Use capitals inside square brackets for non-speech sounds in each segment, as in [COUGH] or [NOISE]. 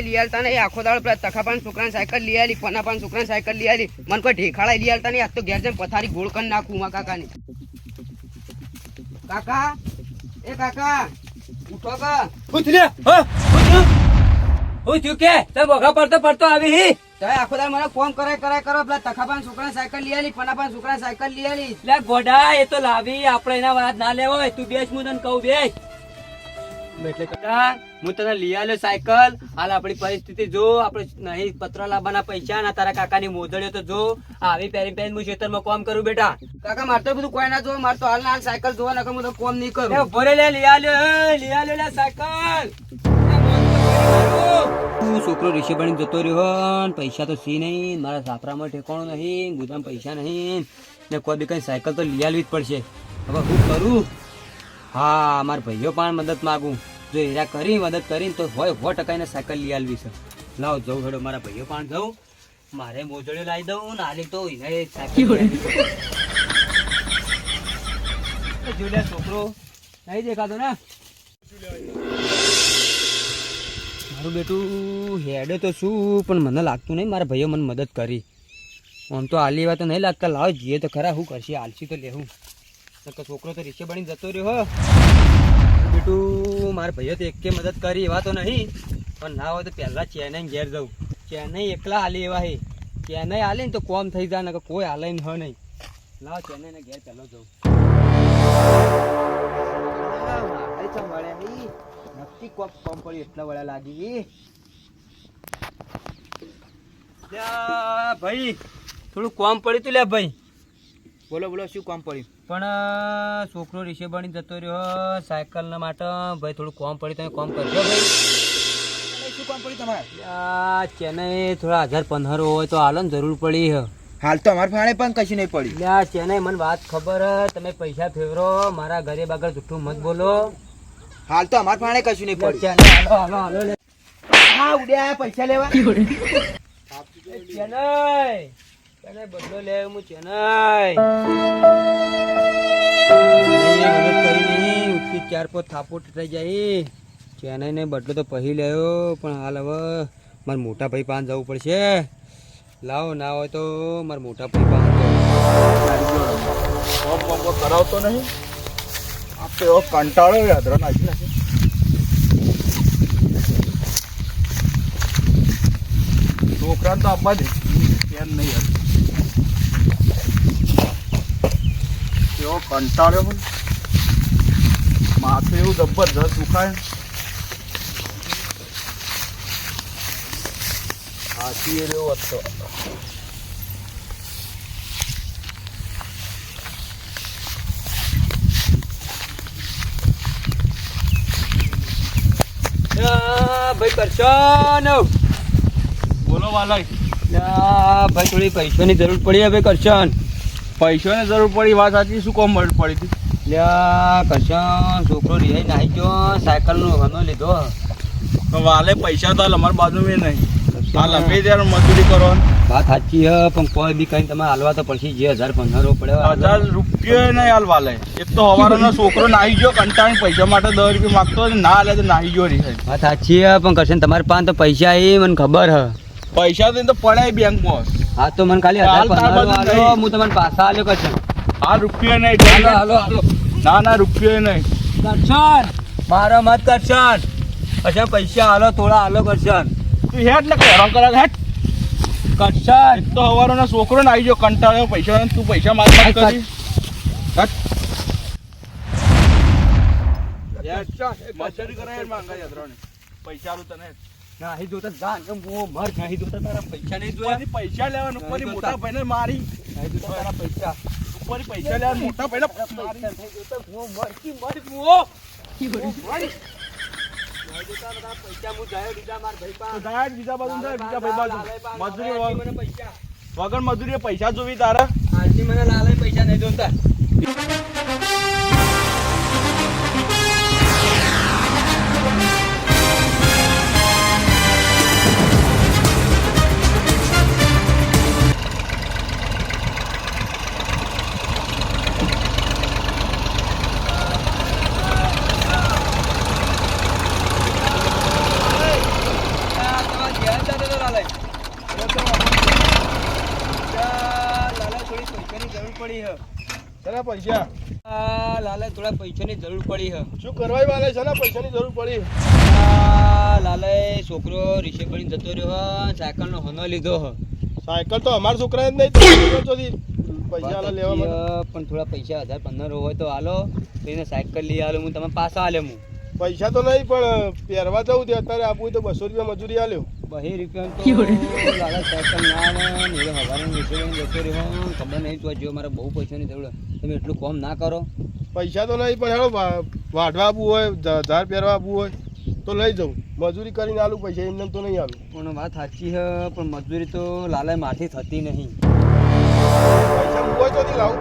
કોઈ લઈ આલતા નહીં. આખો દાડો પેલા તખાપાન છોકરાને સાયકલ લઈ આલી પણ છોકરાને સાયકલ લઈ આલી. મને કોઈ ઢેખાડા લઈ આલતા નહીં. આજ તો ઘેર જઈને પથારી ગોળ કરી નાખું મારા કાકાની. કાકા? એ કાકા ઉઠો કા? ઉઠલે હા? હું થયું? કે? તે બોઘા પડતો પડતો આવી હી. તમે આખો દાળ મને ફોન કરે કરે કરો પેલા તખાપાન છોકરાને સાયકલ લઈ આલી પણ છોકરાને સાયકલ લઈ આલી. લે ગોડા એ તો લાવી. આપણે એના વાત ના લેવો હોય તું બેસ હું તને કહું બેસ. એટલે કાકા હું તને લઈ આવ્યો સાયકલ. હાલ આપણી પરિસ્થિતિ જો આપણે નહીં પત્ર લાવવાના પૈસા ના તારા કાકાની મોદળીઓ તો જો. આવી પહેરી પહેરી હું ખેતરમાં કામ કરું બેટા. કાકા મારે તો બધું કોઈ ના જોવા મારે તો હાલ ના હાલ સાયકલ જોવા નકર હું તો કોમ નહીં કરું. ભરે લે લઈ આવ્યો લઈ આવ્યો લે સાયકલ. તું છોકરો રિક્ષા બની જતો રહ્યો પૈસા તો સી નહીં મારા સાપરામાં ઠેકાણું નહીં ગુદામ પૈસા નહીં. ને કોઈ બી કઈ સાયકલ તો લઈ આલવી જ પડશે. હવે હું કરું? હા, મારા ભાઈઓ પણ મદદ માગું. જો હીરા કરી મદદ કરીને તો હોય, સો ટકા એને સાયકલ લઈ આલવી છે. લાવ જવું હેડો, મારા ભાઈઓ પણ જવું મારે મોજડીઓ લાવી દઉં, ને આલી તો એને સાયકલ આલવી. છોકરો, નહીં દેખાતો ને? મારું બેટું હેડે તો શું પણ મને લાગતું નહીં મારા ભાઈઓ મને મદદ કરી. આમ તો આલી વાત નહીં લાગતા, લાવ જઈએ તો ખરા શું કરશે, આલસી તો લેવું છોકરો તો રીક્ષે બની જતો રહ્યો હો. બેટું, મારા ભાઈઓ તો એકે મદદ કરી, એવા તો નહીં. પણ ના હોય તો પહેલાં ચેન્નઈ ઘેર જવું ચેન્નઈ એકલા આલી એવા હે. ચેન્નઈ હાલે ને તો કોમ થઈ જાય ને કોઈ હાલે ને હ નહીં. લાવ ચેન્નઈ ને ઘેર પહેલો જવું નક્કી કોક કોમ પડ્યું, એટલા વડા લાગી. ભાઈ, થોડું કોમ પડ્યું તું લે ભાઈ. બોલો બોલો શું કામ પડ્યું? પણ છોકરો રીક્ષે બની જતો રહ્યો સાયકલ ના માટે. ભાઈ થોડું કોમ પડ્યું તમે કોમ કરજો ભાઈ. શું કામ પડ્યું તમારે? ચેન્નઈ થોડા હજાર પંદર હોય તો હાલો ને જરૂર પડી હ. હાલ તો અમારા ફાળે પણ કશું નહીં પડ્યું. લ્યા ચેન્નઈ મને વાત ખબર તમે પૈસા ફેવરો મારા ઘરે બાગર જુઠ્ઠું મત બોલો. હાલ તો અમારા ફાણે કશું નહીં પડ્યું. હાલો હાલો હાલો હા ઉડ્યા પૈસા લેવા. ચેન્નઈ! બદલો લે હું નહીં, ઉઠી ચાર પાંચ થાપો થઈ જાય. ચેન્નઈ ને બદલો તો પહી લેવો પણ હાલ હવે મારા મોટા ભાઈ પાન જવું પડશે. લાવો, ના હોય તો મારા મોટા ભાઈ પાન કરાવતો નહીં. આપણે એવો કંટાળો યાદરો નાખી નાખે. છોકરાને તો આપવા દે. કેમ નહીં એવો કંટાળ્યો પણ માથું એવું જબરજસ્ત દુખાય. હાથી એ રહ્યો હતો. ભાઈ કરશન બોલો વાલાઈ. ભાઈ થોડી પૈસાની જરૂર પડી હવે કરશન પૈસાની જરૂર પડી વાત સાચી શું કોમ મળ પડી હતી? કરશન છોકરો રિહાઈ નાહી ગયો સાયકલનો હનો લીધો. તો વાલે પૈસા તો અમારી બાજુમાં નહીં. હાલ અમે ત્યારે મજૂરી કરો વાત સાચી હ પણ કોઈ બી કઈ તમે હાલવા તો પછી જે હજાર પંદરો પડે હજાર રૂપિયા નહીં હાલ વાલે. એક તો હવારનો છોકરો નાહી ગયો કંટાળી પૈસા માટે દસ રૂપિયા માગતો હોય ના હાલે તો નાહી ગયો રહી વાત સાચી હ પણ કરશે તમારી પાસે તો પૈસા એ મને ખબર હ. પૈસા તો પડાય બેંકમાં હા તો મને ખાલી હાલ તાર. હું તમને પાછા આલ્યો કરશન આ રૂપિયો નહીં હાલો હાલો હાલો. ના ના રૂપિયો નહીં. કરશન મારા મત કરશન પછી પૈસા હાલો થોડા હાલો કરશન તું હેડ ને હેરાન કરે હેડ. કરશન તો હવારનો છોકરો નાહી ગયો કંટાળ્યો પૈસા તું પૈસા માગ માગ કરી. હેડ. પૈસા તને નાહી જોતા જાન એમ હું મર નાહી જોતા તારા પૈસા નહીં જોયા. પૈસા લેવાનું ઉપર મોટા ભાઈને મારી. નાહી જોતા તારા પૈસા. ઉપર પૈસા લેવાનું મોટા ભાઈને મારી. નહીં જોતા હું મરકી મર મુઓ નાહી જોતા પૈસા હું જાયો બીજા માર ભાઈ પાસે. બીજા બાજુ જાય બીજા ભાઈ બાજુ. મજૂરી વગર- મને પૈસા. વગર મજૂરીએ પૈસા જોવી તારા. આલજી મને લાલે પૈસા નહીં જોતા. શેના પૈસા. આ લાલે થોડા પૈસાની જરૂર પડી હ. શું કરવા વાલે ને પૈસાની જરૂર પડી. આ લાલે છોકરો રિશે કરીને જતો રહ્યો સાયકલ સાયકલનો હનો લીધો હ. સાયકલ તો અમારા છોકરાએ જ નહીં પૈસા લેવા પણ થોડા પૈસા હજાર પંદર હોય તો હાલો એને સાયકલ લઈ આલો હું તમે પાછા આલે હું. પૈસા તો નહીં પણ પહેરવા જવું તે અત્યારે આપવું તો બસો રૂપિયા મજૂરી આલ્યો. બહી રૂપિયા તો લાલા સાયકલ ના આવે ને એ હવારે કરીને જતો રહ્યો. ખબર નહીં તો જો મારે બહુ પૈસાની જરૂર. તમે એટલું કોમ ના કરો. પૈસા તો નહીં પણ હેડો વાઢવા આપવું હોય ધાર પહેરવા આપવું હોય તો લઈ જવું મજૂરી કરીને આલું પૈસા એમને તો નહીં આવે. પણ વાત સાચી છે પણ મજૂરી તો લાલા માથી થતી નહીં. પૈસા હું હોય તો લાવું.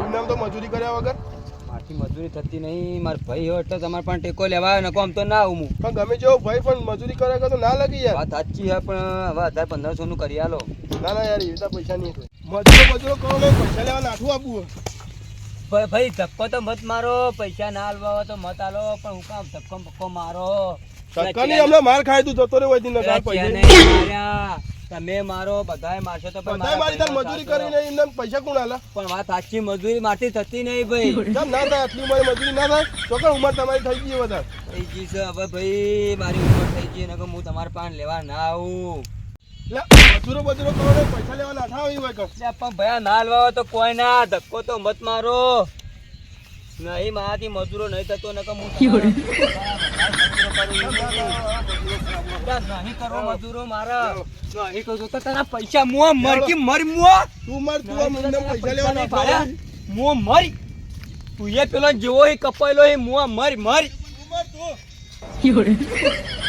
એમને તો મજૂરી કર્યા વગર. માથી મજૂરી થતી નહીં. મારા ભાઈ હોય એટલે તમારે પણ ટેકો લેવા આવે નકો આમ તો ના આવું પણ ગમે જેવો ભાઈ પણ મજૂરી કરે તો ના લાગી યાર. વાત સાચી છે પણ હવે હજાર પંદરસો નું કરી આલો. ના ના યાર એવી પૈસા નહીં મજૂરો મજૂરો કહો ને પૈસા લેવા નાઠું આપવું ભાઈ ભાઈ ધક્કો તો મત મારો. પૈસા ના આલવા તો મત આલો પણ હું કામ ધક્કો બક્કો મારો. ધક્કો નહીં હમણાં માર ખાઈ તું જતો રહ્યો હોય દિન પૈસા. તમે મારો બધાય મારશો તો પણ બધાય મારી તાર મજૂરી. કરીને એમને પૈસા કોણ આલા? પણ વાત સાચી મજૂરી મારથી થતી નહીં ભાઈ. કેમ ના થાય? આટલી ઉંમરે મજૂરી ના થાય? ચોક્કસ ઉંમર તમારી થઈ ગઈ વધારે? થઈ ગઈ છે હવે ભાઈ મારી ઉંમર થઈ ગઈ નકર હું તમારા પાન લેવા ના આવું. મજૂરો મજૂરો કરો ને પૈસા લેવા ના થાય હોય કમ પણ ભયા ના લેવા તો કોઈ ના ધક્કો તો મત મારો. નહીં મારાથી મજૂરો નહીં થતો નકર હું નહીં કરો મજૂરો મારા. નહીં કરજો તો તારા પૈસા મુઆ મરકી મર મુઆ તું મર તું પૈસા ભાયા. મુઆ મરી. તું એ પેલો જેવો હે કપાયેલો હે મુઆ મરી મરી. તું મર તું. તું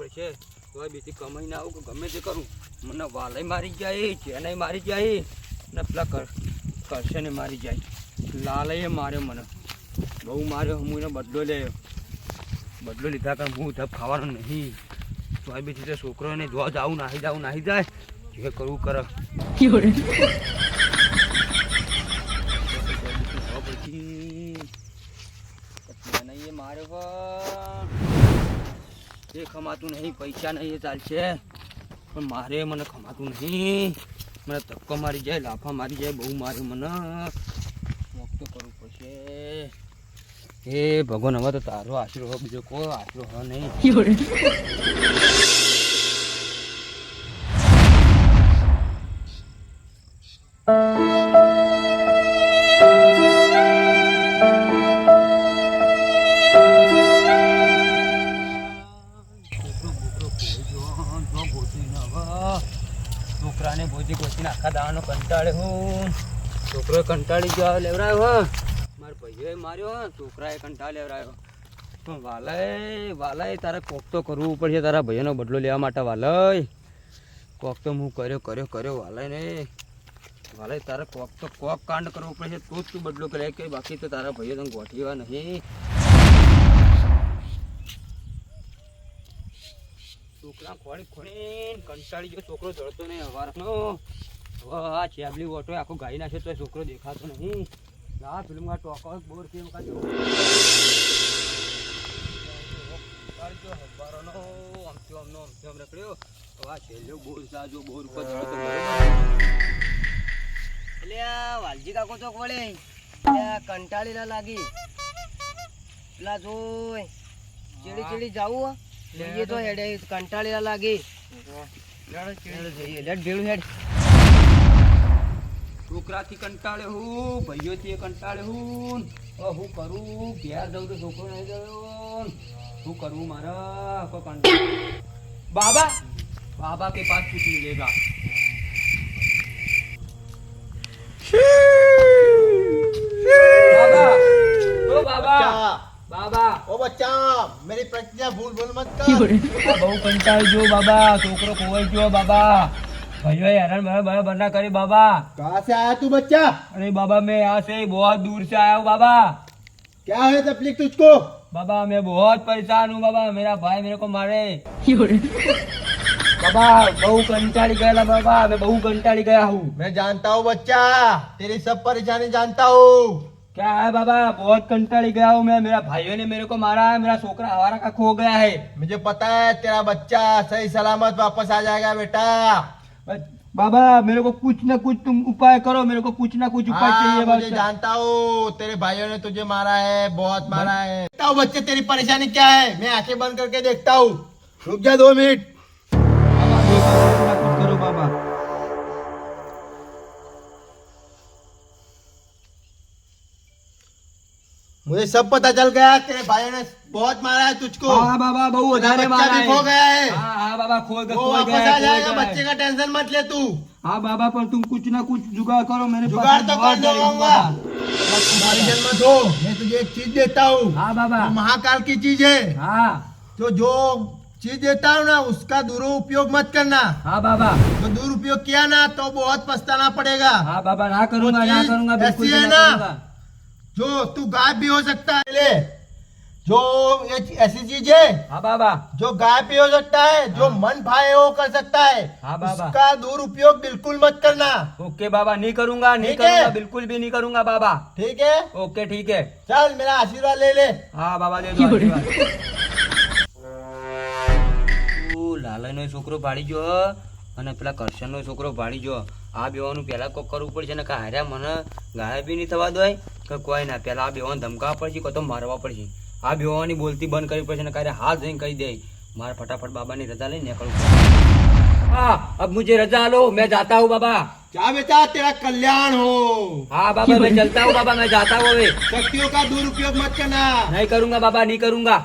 પડશે. તો બીજી કમાઈ ના આવું કે ગમે તે કરું. મને વાલય મારી જાય ચેનાઈ મારી જાય, ને પેલા કર કરશે ને મારી જાય. લાલય માર્યો મને. બહુ માર્યો, હું એને બદલો લે બદલો લીધા કારણ હું ધબ ખાવાનો નહીં. તો આ બીજી તે છોકરો ને જોવા જાવું નાહી જાવું નાહી જાય. જે કરવું કરે પછી નહીં એ માર્યો પણ એ ખમાતું નહીં, પૈસા નહીં એ ચાલશે. પણ મારે મને ખમાતું નહીં. મને ધક્કો મારી જાય, લાફા મારી જાય, બહુ મારે મને. મોકતો કરવું પડશે. એ ભગવાન, હવે તો તારો આશરો બીજો કોઈ આશરો હ નહીં [LAUGHS] છોકરો કંટાળી ગયો લેવરાયો હો. મારા ભાઈઓએ માર્યો હા, છોકરાએ કંટાળ લેવરાયો. પણ વાલાય વાલાએ તારે કોક તો કરવું પડશે, તારા ભાઈઓનો બદલો લેવા માટે વાલય કોક તો હું કર્યો કર્યો કર્યો વાલાય ને વાલાય તારે કોક તો, કોક કાંડ કરવો પડશે, તો જ તું બદલો કરે, કે બાકી તો તારા ભાઈઓ તને ગોઠવીવા નહીં. છોકરા ખોળી ખોળીને કંટાળી ગયો, છોકરો જળતો નહીં, હવારનો. હવે આ ચેબલી ઓટો આખો ગાઈ નાખે તો છોકરો દેખાતો નહીં. ટોકો બોર કાઢ્યો કંટાળી ના લાગી. પેલા જોઈ ચીડી ચીડી જાવું જઈએ તો હેડે કંટાળી લાગી. જઈએ ભેળું હેડ. છોકરાથી કંટાળે હું ભાઈઓથી કંટાળે હું હવે હું કરું ઘેર જાઉં તો છોકરો નહીં ગયો શું કરવું મારા કોઈ કંટાળ બાબા બાબા કે પાસ कुछ मिलेगा બાબા ઓ બાબા બાબા ઓ बच्चा मेरी प्रतिज्ञा भूल भूल मत कर આ બહુ કંટાળી ગયો બાબા છોકરો ખોવાઈ ગયો भाई हैरान भरा भरा बना करे बाबा कहाँ से आया तू बच्चा अरे बाबा मैं यहाँ से बहुत दूर से आया हूँ बाबा क्या है तकलीफ़ तुझको बाबा मैं बहुत परेशान हूँ बाबा मेरा भाई मेरे को मारे बाबा बहु कंटाड़ी गया ना बाबा मैं बहु कंटाड़ी गया हूँ मैं जानता हूँ बच्चा तेरी सब परेशानी जानता हूँ क्या है बाबा बहुत कंटाड़ी गया हूँ मैं मेरा भाइयों ने मेरे को मारा है मेरा छोकरा हवारा का खो गया है मुझे पता है तेरा बच्चा सही सलामत वापस आ जाएगा बेटा बाबा मेरे को कुछ ना कुछ तुम उपाय करो मेरे को कुछ ना कुछ उपाय हाँ, चाहिए मुझे जानता हूँ तेरे भाइयों ने तुझे मारा है बहुत मारा है। बच्चे तेरी परेशानी क्या है? मैं आँखें बंद करके देखता हूँ। रुक जा दो मिनट। करो बाबा मुझे सब पता चल गया तेरे भाइयों ने बहुत मारा है तुझको हाँ बाबा बहु तेरा વધારે बच्चा मारा भी है खो गया है हाँ हाँ बाबा खो गया वो खो वापस गया आ खो जाएगा गया बच्चे का टेंशन मत ले तू हाँ बाबा पर तुम कुछ ना कुछ जुगाड़ करो मेरे पास जुगाड़ तो बहुत कर गरीब हूँ दूंगा बाबा। तुम्हारी जन्मत हो मैं तुझे एक चीज देता हूँ हाँ बाबा वो महाकाल की चीज है हाँ तो जो चीज देता हूँ ना उसका दुरुपयोग मत करना हाँ बाबा तो दुरुपयोग किया ना तो बहुत पछताना पड़ेगा हाँ बाबा ना करूंगा वो ना चीज करूंगा बिल्कुल ऐसी भी है ना ना? करूंगा जो तू गायब भी हो सकता है ले जो ये ऐसी चीज है हाँ बाबा जो गायब भी हो सकता है जो मन भाए वो कर सकता है हाँ बाबा। उसका दुरुपयोग बिल्कुल मत करना ओके बाबा नहीं करूंगा नहीं ठीक है? करूंगा बिल्कुल भी नहीं करूंगा बाबा ठीक है ओके ठीक है चल मेरा आशीर्वाद ले ले હા બાબા દે દો આશીર્વાદ. તું લાલયનો છોકરો ભાડી જો અને પેલા કરશનનો છોકરો ભાડી જો આ બેવાનું પહેલા કોક કરવું પડશે ને કે હાર્યા મને ગાય બી નહીં થવા દોય કે કોઈ ના પહેલા આ બેવાને ધમકાવવા પડશે કે તો મારવા પડશે આ બેવાની બોલતી બંધ કરવી પડશે ને કાલે હાથ જઈને કહી દે. મારે ફટાફટ બાબાની રજા લઈને નીકળવું હા અબ મુજે રજા લો મેં જાતા હું બાબા. જા બેટા તેરા કલ્યાણ હો. હા બાબા મેં ચલતા હું બાબા મેં જાતા હું હવે. શક્તિઓ કા દુરુપયોગ મત કરના. નહીં કरूंगा બાબા નહીં કरूंगा